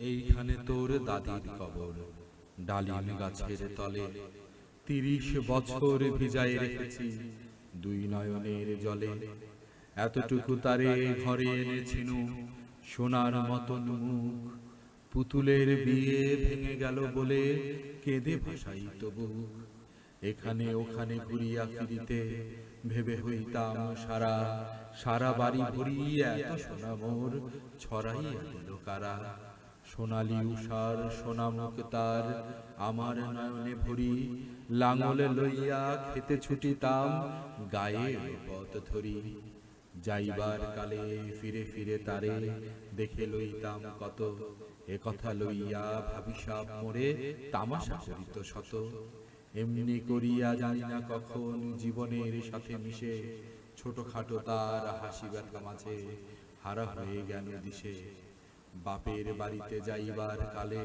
এইখানে তোর দাদির কবর, ডালিম গাছের তলে। তিরিশ বছর ভিজায় রেখেছি দুই নয়নের জলে। এতটুকু তারে ঘরে এনেছিনু, সোনার মতন মুখ। পুতুলের বিয়ে ভেঙে গেল বলে কেঁদে ভাসাই তবু। এখানে ওখানে ঘুরিয়া ফিরিতে ভেবে হইতাম সারা সারা বাড়ি ভরি এত সোনা মোর ছড়াইয়া দিল কারা। সোনালি উষার সোনামুখ তার আমার নয়নে ভরি, লাঙলে লইয়া খেতে ছুটিতাম, গায়ে পথ ধরি। যাইবার কালে ফিরে ফিরে তারে দেখে লইতাম কত, এ কথা লইয়া ভাবিসাব মোরে তামাশা করিত শত। এমনি করিয়া জানি না কখন জীবনের সাথে মিশে, ছোটখাটো তার হাসি ব্যথা মাঝে হারা হয়ে গেল দিশে। বাপের বাড়িতে যাইবার কালে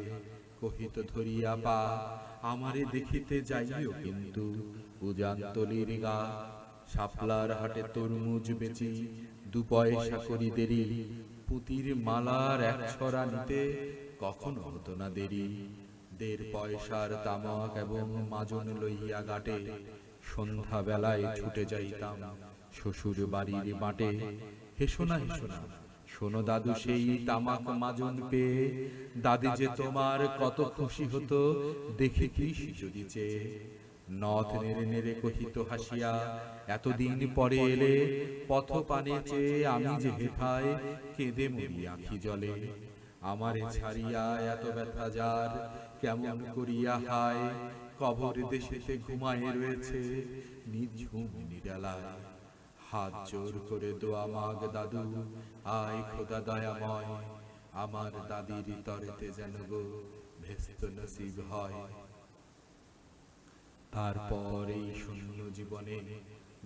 কহিত ধরিয়া পা আমারে দেখিতে যাইও কিন্তু উজান্তলির গা। শাপলার হাটে তরমুজ বেচি দু পয়সা করি দেরি। পুতির মালার এক ছড়া নিতে কখনো হতো না দেরি। দেড় পয়সার তামাক এবং মাজন লইয়া গাটে সন্ধ্যা বেলায় ছুটে যাইতাম। শ্বশুর বাড়ির মাঠে। হেসো না। হেসো না। শোনো দাদু সেই তামাক মাজন পেয়ে। দাদি যে তোমার কত খুশি হতো, দেখে কি যদি চেয়ে নথ নেড়ে নেড়ে কহিত হাসিয়া, এতদিন পরে এলে পথ পানে চেয়ে আমি যে হেথায়, কেঁদে মরি আখি জলে। আমারে ছাড়িয়া এত ব্যথা যার, কেমন করিয়া হায়? কবর দেশেতে ঘুমায় রয়েছে, নিঝুম নিরালায়। হাত জোর করে দোয়া মাগ দাদু। আয় খোদা দয়াময়, আমার দাদির তরেতে যেন গো ভেস্ত নসিব হয়। তারপর এই শূন্য জীবনে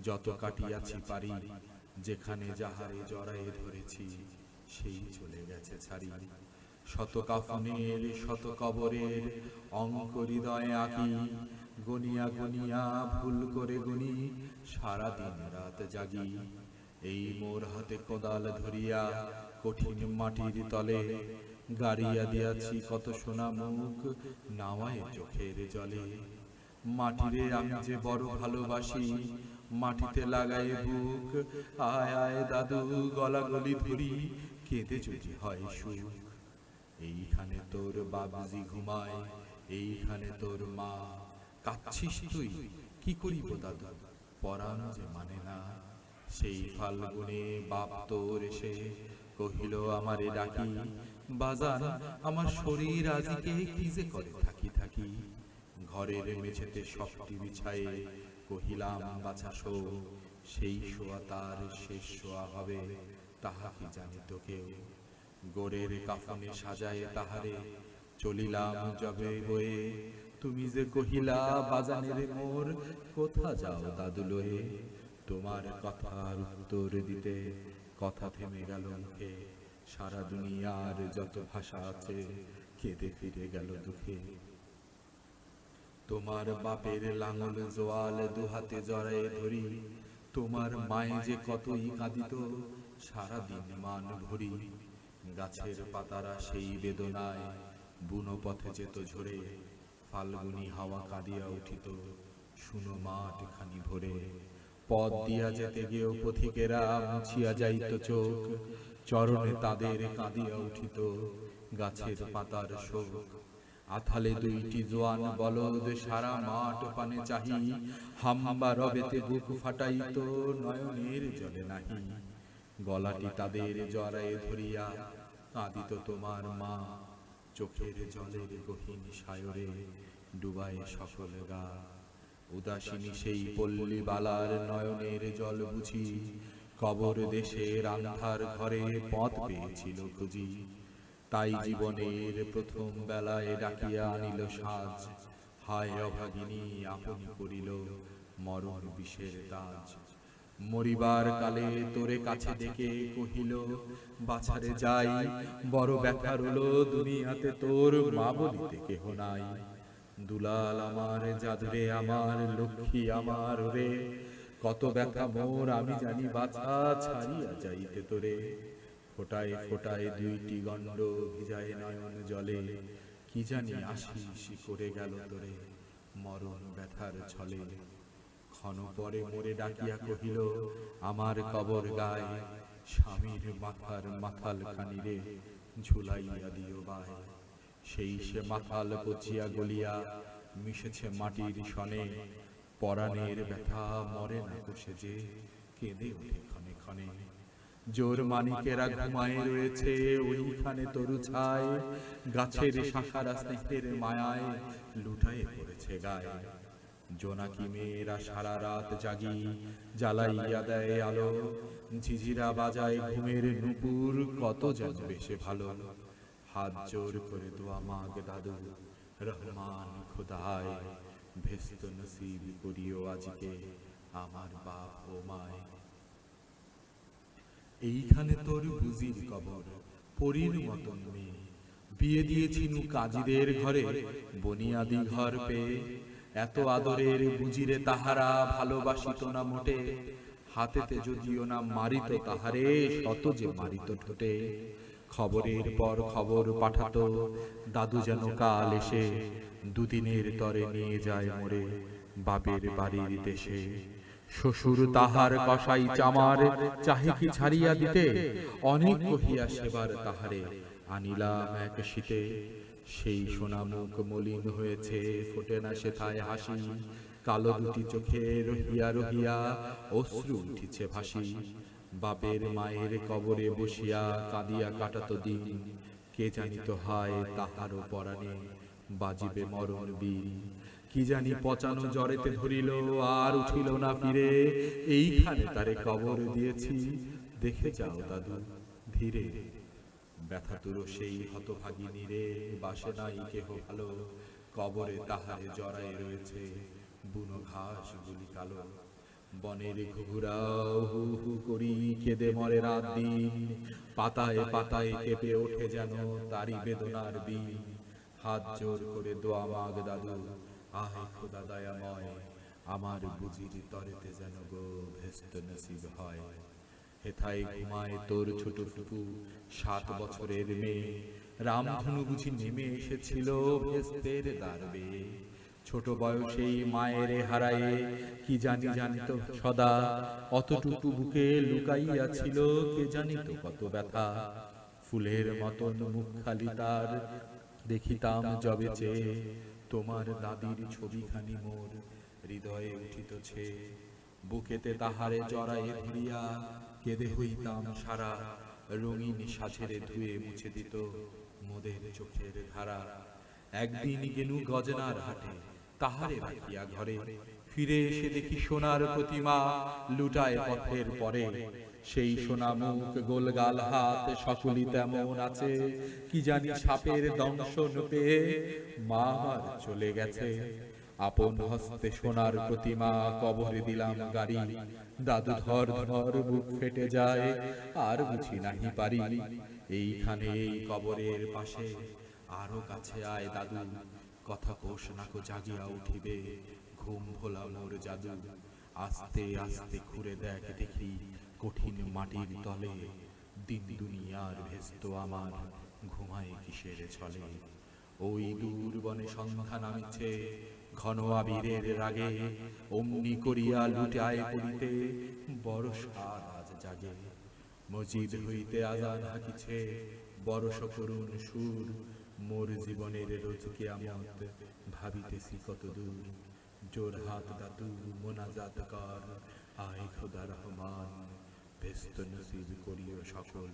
যত কাটিয়াছি পারি, যেখানে যাহারে জড়ায়ে ধরেছি, সেই চলে গেছে ছাড়ি। শত কাফনের, শত কবরের অঙ্ক হৃদয়ে আঁকি গনিয়া গনিয়া ভুল করে গুনি সারা দিন রাত জাগি। এই মোর হাতে কোদাল ধরিয়া কঠিন মাটির তলে গাড়িয়া দিয়াছি কত সোনা মুখ নাওয়ায় চোখের জলে। মাটিরে আমি যে বড় ভালোবাসি, মাটিতে লাগাই বুক, আয় আয় দাদু গলা গলি ধরি, কেঁদে যদি হয় সুখ। এইখানে তোর বাবাজি ঘুমায়, এইখানে তোর মা। কাচ্ছিস তুই, কি করিব দাদু? পরাণ যে মানে না, সেই ফাল্গুনে বাপ তোর এসে কহিল, আমারে ডাকি, বাজান, আমার শরীর আজিকে কি যে করে? থাকি থাকি, ঘরের মেঝেতে শক্তি বিছায়ে কহিলাম, বাছা শো, সেই শোয়া তার শেষ শোয়া হবে, তাহা কি জানি তো কেউ? গোরের কাফনে সাজায় তাহারে চলিলাম যবে হয়ে তুমি যে কহিলা, বাজানের মোর, কোথা যাও দাদু লয়ে তোমার কথার উত্তর দিতে কথা থেমে গেল মুখে। সারা দুনিয়ার যত ভাষা আছে, কেঁদে ফিরে গেল দুঃখে। তোমার বাপের লাঙল জোয়াল দুহাতে জড়ায়ে ধরি। তোমার মায়ে যে কতই কাঁদিত সারা দিন মান ভরি। গাছের পাতারা সেই বেদনায়, বুনো পথে যেত ঝরে। ফাল্গুনি হাওয়া কাঁদিয়া উঠিত। শুনো মাঠ খানি ভরে। পথ দিয়া যেতে গিয়েও পথিকেরা মুছিয়া যাইত চোখ। চরণে তাদের কাঁদিয়া উঠিত গাছের পাতার শোক। আথালে দুইটি জোয়ান বলদ সারা মাঠ পানে চাহি। হাম্বা রবেতে বুক ফাটাইত, নয়নের জলে নাহি। গলাটি তাদের জড়ায়ে ধরিয়া, কাঁদিত তোমার মা। চোখের জলের গহীন সায়রে ডুবায় সকল গা। উদাসিনী সেই পল্লী বালার নয়নের জল বুঝি, কবর দেশে রান্ধার ঘরে পথ পেয়েছিল খুঁজি। তাই জীবনের প্রথম বেলায় ডাকিয়া আনিল সাজ, হায় অভাগিনী, আপনি করিল মরণ বিষের তাজ। মরিবার কালে তোরে কাছে ডেকে কহিল, বাছারে যাই, বড় ব্যথা রলো দুনিয়াতে তোর মা বলিতে কেহ নাই। দুলাল আমার, জাদরে আমার, লক্ষ্মী আমার রে, কত ব্যথা মোর, আমি জানি বাছা ছাড়িয়া যাইতে তোরে। ফোটায় ফোটায় দুইটি গণ্ড ভিজায় নয়ন জলে, কি জানি আসি সি করে গেল তোরে মরণ ব্যথার ছলে। ক্ষণ পরে মোরে ডাকিয়া কহিল, আমার কবর গায়ে স্বামীর মাথার মাথাল খানিরে ঝুলাইয়া দিও বায় সেই সে মাথাল কচিয়া গলিয়া মিশেছে মাটির সনে। পরাণের ব্যথা মরে না কোষে যে, কেঁদে ওঠে ক্ষণে ক্ষণে। জোর মানিকেরা ঘুমায় রয়েছে ওইখানে তরু ছায়। গাছের শাখারা স্নেহের মায়ায় লুটায়ে পড়েছে গায়ে। জোনাকি মেয়েরা সারা রাত জাগি, জ্বালাইয়া দেয় আলো। ঝিঝিরা বাজায় ঘুমের নুপুর, কত যেন বেশে ভালো। হাত জোর করে দোয়া মাগ দাদু, রহমান খোদায়, ভেস্ত নসিব করিও আজকে আমার বাপ ও মায়। এইখানে তোর বুঝির কবর, পরীর মতন মেয়ে। বিয়ে দিয়েছিনু কাজীদের ঘরে, বনিয়াদি ঘর পেয়ে। এত আদরের বুঝিরে তাহারা ভালোবাসিত না মোটে, হাতেতে যদিও না মারিত তাহারে, শত যে মারিত ঠোঁটে। খবরের পর খবর পাঠাতো, দাদু যেন কাল এসে দুদিনের তরে নিয়ে যায় মোরে বাপের বাড়ির দেশে। শ্বশুর তাহার কসাই চামার, চাহে কি ছাড়িয়া দিতে? অনেক কহিয়া সেবার তাহারে আনিলাম এক শীতে। সেই সোনা মুখ মলিন হয়েছে, ফোটে না সেথায় হাসি। কালো দুটি চোখে রহিয়া রহিয়া অশ্রু উঠিছে ভাসি। বাপের মায়ের কবরে বসিয়া কাঁদিয়া কাটাতো দিন। কে জানিত হায় তাহারও পরাণে বাজিবে মরণ বীর। কি জানি পচানো জ্বরেতে ধরিল, আর উঠিল না ফিরে। এইখানে তারে কবর দিয়েছি, দেখে যাও দাদু, ধীরে। ব্যথা তুলো সেই হতভাগিনী রে, বাসে নাই কেহ ভালো, কবরে তাহারে জড়ায় রয়েছে বুনো ঘাস গুলি কালো। বনের ঘুঘুরাও হু হু করি কেঁদে মরে রাত দিন, পাতায় পাতায় কেঁপে ওঠে যেন তারি বেদনার দিন। হাত জোর করে দোয়া মাগ দাদু আয় খোদা দয়াময়, আমার বুঝির তরেতে যেন গো ভেস্ত নসিব হয়। হেথায় ঘুমায় তোর ছোট টুকু সাত বছরের মেয়ে। রামধনু বুঝি নেমে এসেছিল ভেস্তের দাঁড়বে ছোট বয়সেই মায়ের হারায়ে, কি জানি জানিত সদা। অতটুকু বুকে লুকাইয়া ছিল কে জানিত কত ব্যথা। ফুলের মতন মুখ খালি তার, দেখিতাম জবে চেয়ে। তোমার দাদির ছবিখানি মোর হৃদয়ে উঠিতছে বুকেতে তাহারে জড়ায়ে ধরিয়া কেঁদে হইতাম সারা, রঙিন সাঝেরে ধুয়ে মুছে দিত মোদের চোখের ধারা। একদিন গেনু গজনার হাটে, তাহারে রাখিয়া ঘরে। ফিরে এসে দেখি সোনার প্রতিমা লুটায় পথের পরে। সেই সোনা মুখ, গোলগাল হাত সকলি তেমন আছে। কি জানি সাপের দংশন পেয়ে মা আমার চলে গেছে। আপন হস্তে সোনার প্রতিমা কবরে দিলাম গাড়ি। দাদু ধর ধর, বুক ফেটে যায়, আর বুঝি নাহি পারি। এইখানে এই কবরের পাশে আরও কাছে আয় দাদু। কথা কোষ নাকো জাগিয়া উঠিবে, ঘুম ভোলা মোর জাদু। আস্তে আস্তে ঘুরে দেখ দেখি কঠিন মাটির তলে, দিন দুনিয়ার ভেস্ত আমার ঘুমায় কিসের ছলে। ওই দূর বনে সন্ধ্যা নামিছে ঘন আবিরের রাগে অমনি করিয়া লুটায় পড়িতে বড় আজ জাগে। মসজিদ হইতে আজান হাকিছে বরস করুণ সুর। মোর জীবনের রোজ কিয়ামত ভাবিতেছি কত দূর জোর হাত দাদু মোনাজাত কর, আয় খোদা রহমান। ব্যস্ত নসিব করিও সকল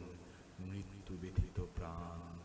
মৃত্যু ব্যথিত প্রাণ।